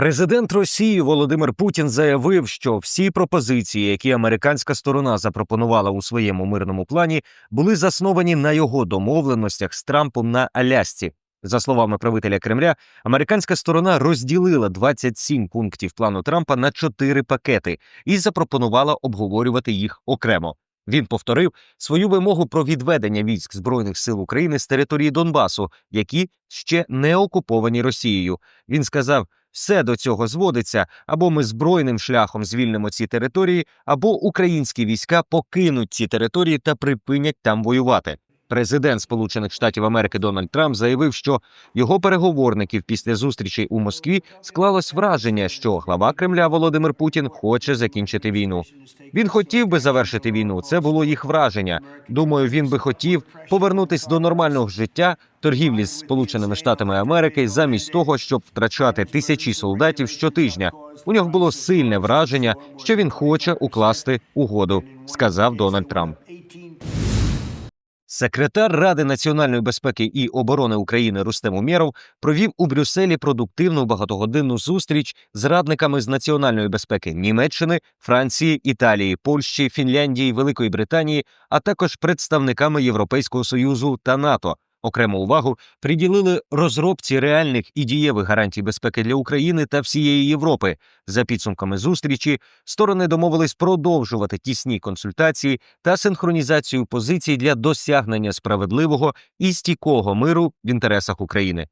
Президент Росії Володимир Путін заявив, що всі пропозиції, які американська сторона запропонувала у своєму мирному плані, були засновані на його домовленостях з Трампом на Алясці. За словами правителя Кремля, американська сторона розділила 27 пунктів плану Трампа на чотири пакети і запропонувала обговорювати їх окремо. Він повторив свою вимогу про відведення військ збройних сил України з території Донбасу, які ще не окуповані Росією. Він сказав: все до цього зводиться, або ми збройним шляхом звільнимо ці території, або українські війська покинуть ці території та припинять там воювати. Президент Сполучених Штатів Америки Дональд Трамп заявив, що його переговорників після зустрічей у Москві склалось враження, що глава Кремля Володимир Путін хоче закінчити війну. Він хотів би завершити війну. Це було їх враження. Думаю, він би хотів повернутись до нормального життя, торгівлі з Сполученими Штатами Америки, замість того, щоб втрачати тисячі солдатів щотижня. У нього було сильне враження, що він хоче укласти угоду, сказав Дональд Трамп. Секретар Ради національної безпеки і оборони України Рустем Умєров провів у Брюсселі продуктивну багатогодинну зустріч з радниками з національної безпеки Німеччини, Франції, Італії, Польщі, Фінляндії, Великої Британії, а також представниками Європейського союзу та НАТО. Окрему увагу приділили розробці реальних і дієвих гарантій безпеки для України та всієї Європи. За підсумками зустрічі сторони домовились продовжувати тісні консультації та синхронізацію позицій для досягнення справедливого і стійкого миру в інтересах України.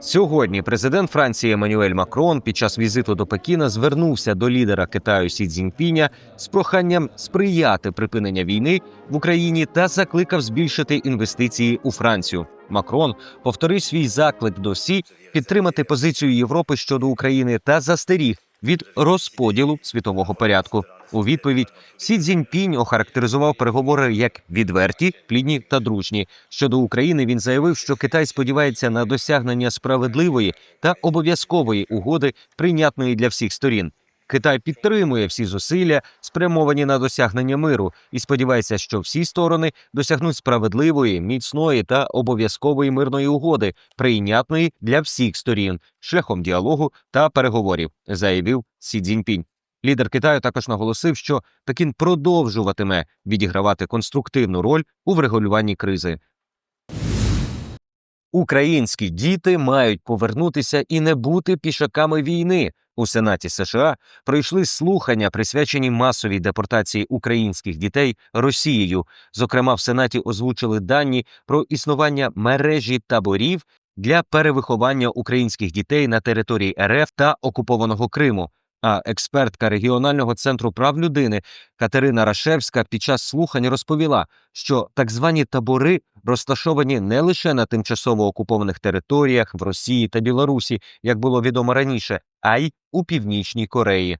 Сьогодні президент Франції Еммануель Макрон під час візиту до Пекіна звернувся до лідера Китаю Сі Цзіньпіня з проханням сприяти припинення війни в Україні та закликав збільшити інвестиції у Францію. Макрон повторив свій заклик до Сі підтримати позицію Європи щодо України та застеріг від розподілу світового порядку. У відповідь Сі Цзіньпінь охарактеризував переговори як відверті, плідні та дружні. Щодо України він заявив, що Китай сподівається на досягнення справедливої та обов'язкової угоди, прийнятної для всіх сторін. Китай підтримує всі зусилля, спрямовані на досягнення миру, і сподівається, що всі сторони досягнуть справедливої, міцної та обов'язкової мирної угоди, прийнятної для всіх сторін, шляхом діалогу та переговорів, заявив Сі Цзіньпінь. Лідер Китаю також наголосив, що Пекін продовжуватиме відігравати конструктивну роль у врегулюванні кризи. Українські діти мають повернутися і не бути пішаками війни. У Сенаті США пройшли слухання, присвячені масовій депортації українських дітей Росією. Зокрема, в Сенаті озвучили дані про існування мережі таборів для перевиховання українських дітей на території РФ та окупованого Криму. А експертка регіонального центру прав людини Катерина Рашевська під час слухань розповіла, що так звані табори розташовані не лише на тимчасово окупованих територіях в Росії та Білорусі, як було відомо раніше, а й у північній Кореї.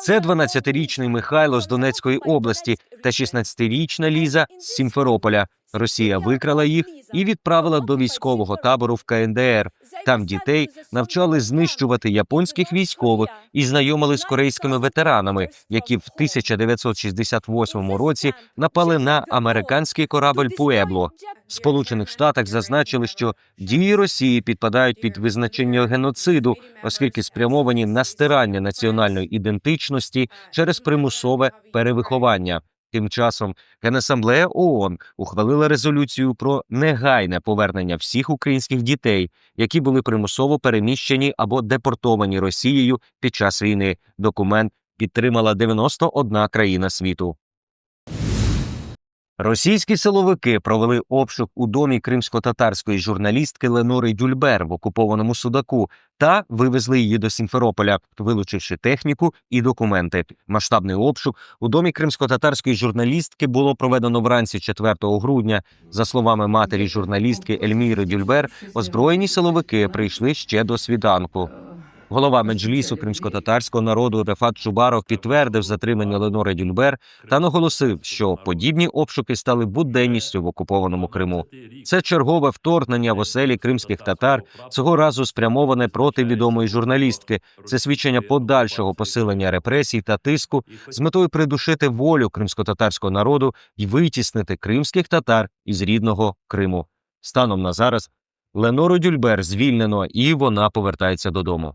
Це 12-річний Михайло з Донецької області та 16-річна Ліза з Сімферополя. Росія викрала їх і відправила до військового табору в КНДР. Там дітей навчали знищувати японських військових і знайомили з корейськими ветеранами, які в 1968 році напали на американський корабль Пуебло. В Сполучених Штатах зазначили, що дії Росії підпадають під визначення геноциду, оскільки спрямовані на стирання національної ідентичності через примусове перевиховання. Тим часом Генасамблея ООН ухвалила резолюцію про негайне повернення всіх українських дітей, які були примусово переміщені або депортовані Росією під час війни. Документ підтримала 91 країна світу. Російські силовики провели обшук у домі кримсько-татарської журналістки Ленори Дюльбер в окупованому Судаку та вивезли її до Сімферополя, вилучивши техніку і документи. Масштабний обшук у домі кримсько-татарської журналістки було проведено вранці 4 грудня. За словами матері журналістки Ельміри Дюльбер, озброєні силовики прийшли ще до свіданку. Голова меджлісу кримсько-татарського народу Рефат Чубаров підтвердив затримання Ленори Дюльбер та наголосив, що подібні обшуки стали буденністю в окупованому Криму. Це чергове вторгнення в оселі кримських татар, цього разу спрямоване проти відомої журналістки. Це свідчення подальшого посилення репресій та тиску з метою придушити волю кримсько-татарського народу і витіснити кримських татар із рідного Криму. Станом на зараз Ленору Дюльбер звільнено, і вона повертається додому.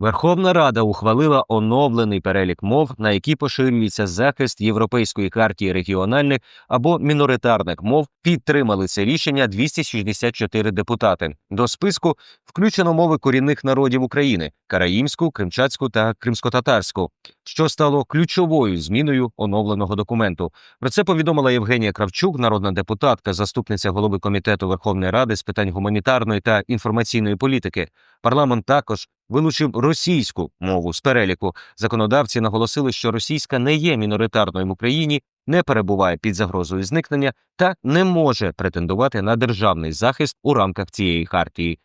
Верховна Рада ухвалила оновлений перелік мов, на які поширюється захист Європейської хартії регіональних або міноритарних мов. Підтримали це рішення 264 депутати. До списку включено мови корінних народів України караїмську, кримчацьку та кримськотатарську, що стало ключовою зміною оновленого документу. Про це повідомила Євгенія Кравчук, народна депутатка, заступниця голови комітету Верховної Ради з питань гуманітарної та інформаційної політики. Парламент також вилучив російську мову з переліку. Законодавці наголосили, що російська не є міноритарною в Україні, не перебуває під загрозою зникнення та не може претендувати на державний захист у рамках цієї хартії.